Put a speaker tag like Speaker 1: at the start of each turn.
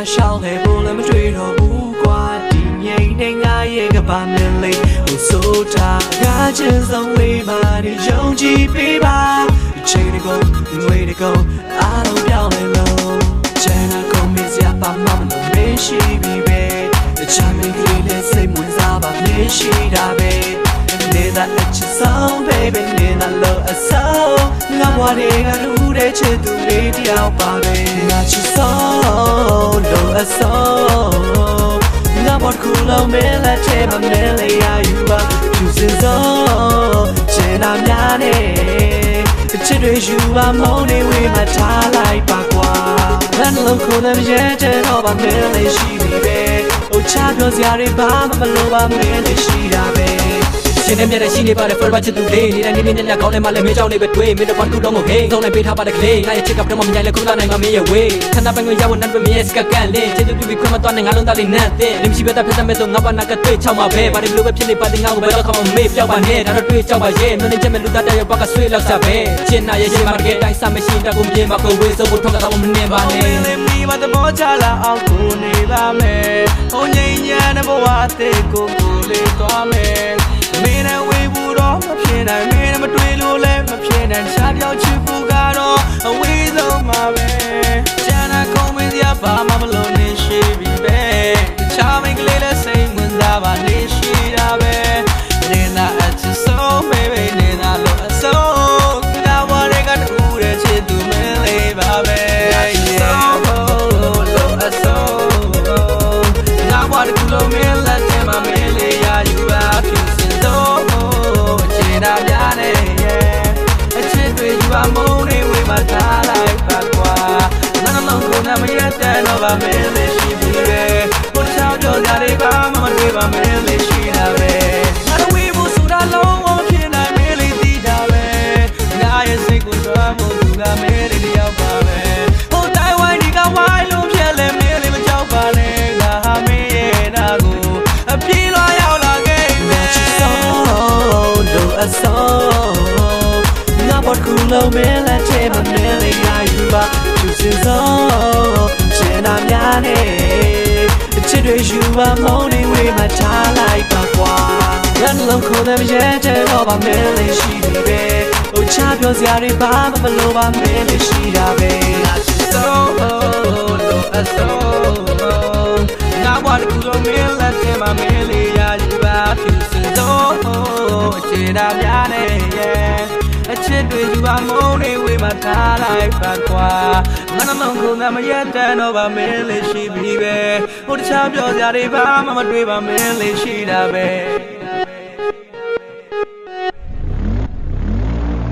Speaker 1: မရှောင်ဟဲဘုံလည်းမတွေ့တော့ဘူး နေငါရဲ့ကဘာနဲ့လေးဟိုဆိုတာငါချင်ဆုံးလေးပါနေယုံကြည်ပေးပါချိန်တကုန်ငွေတကုန်အားလုံးပြောင်းလဲလို့ချန်နာကုန်မစရာပါမမလို့မရှိပြီပဲတခြားမိန်းကလေးနဲ့စိတ်ဝင်စားပါမရှိတာပဲနေတာအချစ်ဆုံး baby နေတာလို့အဆုံးငါဘဝတွေကလူတဲ့ချစ်သူလေးတယောက်ပါပဲငါချစ်ဆုံး မဲလက်ချေမမဲလေးရယူပါသူစင်စုံချင်တာများနေချစ်တွေယူပါမုန်းနေဝေးမှထားလိုက်ပါကွာလမ်းလုံးခုလည်းရဲတဲ့တော့ပါမဲလေးရှိပြီပဲဟိုချပြောစရာတွေဘာမှမလိုပါမဲလေးရှိတာ ပဲ
Speaker 2: ရှင်နဲ့မြတ်တဲ့ရှိနေပါတဲ့ forever ချစ်သူလေးနေတဲ့နေ့နေ့ညညကောင်းနေမှလည်းမင်းကြောင့်နေပဲတွေ့မင်းတို့ဘာကူတော့မဟုတ်ဟေးသုံးနေပေးထားပါတဲ့ကလေးငါရဲ့ချစ်ကပ်တော့မမြိုင်လဲခုလာနိုင်မှာမင်းရဲ့ဝေးခဏပိုင်ကိုရဖို့နတ်ပဲမင်းရဲ့စကကန်လေးချစ်သူပြပြီးခွင့်မတော်နဲ့ငါလုံးသားလေးနတ်တဲ့လင်းရှိပဲတာဖက်တဲ့မဲ့ဆိုငါဘာနာကတွေ့ချောင်းမှာပဲဘာလို့လိုပဲဖြစ်နေပါတဲ့ငါကိုဘယ်တော့မှမေ့ပြောက်ပါနဲ့ဒါတော့တွေ့ချောက်ပါရဲ့နုံနေချက်မဲ့လူသားတဲ့ရောက်ပါကဆွေးလောက်စားပဲချင်နာရဲ့ရှင်မာကဲတိုင်းစားမရှိတကူမြေမှာကိုဝေးစိုးဖို့ထောက်ကတော့မနေပါနဲ့
Speaker 1: လေးမိမသဘောချလာအောင်ကိုနေပါမယ်။ဟိုငိမ့်ညာတဲ့ဘဝအသေးကိုကိုလေးသွားမယ်။ မင်းနဲ့ဝေးဘူးတော့မဖြစ်နိုင်မင်းနဲ့မတွေ့လို့လည်းမဖြစ်နိုင်ရှားပြောင်းချစ်ဖို့ကတော့အဝေးဆုံးမှာပဲ။ကျန်တာကုန်မင်းစရာဘာမှမလို့နေရှိပြီပဲ။ချာမင်းကလေးလည်းစိတ်ဝင်စားပါနေရှိ ပါမုန်းနေဝေးမှာထားလိုက်ပါကွာငါလုံးကိုနမရတဲ့တော့ပါမင်းလေးရှိပြီပဲဘုရားကြောင့်ကြတဲ့ဘာမှမတွေ့ပါမင်းလေးရှိ ပါသူစင်ဆုံးချင်တာများနေချစ်တွေယူပါမုန်းနေဝေးမှာထားလိုက်ပါကွာရန်လုံးခေါ်တယ်ရဲတဲ့တော့ပါမင်းလေးရှိပြီပဲဟိုချပြောစရာတွေဘာမှမလိုပါမင်းလေးရှိတာပဲငါချစ်ဆုံးလို့အဆုံးငါဘာကူလို့မင်းလက်ထဲမှာမင်းလေးရယူပါဖြစ်စင်တော့အခြေတာများနေရဲ့အချစ်တွေယူပါမုန်းနေဝေးမှာ ထားလိုက်ပါကွာငါနှလုံးခုန်မရက်တန်တော့ပါမင်းလေးရှိပြီပဲဟိုတခြားပြောစရာတွေဘာမှမတွေ့ပါမင်းလေးရှိတာပဲ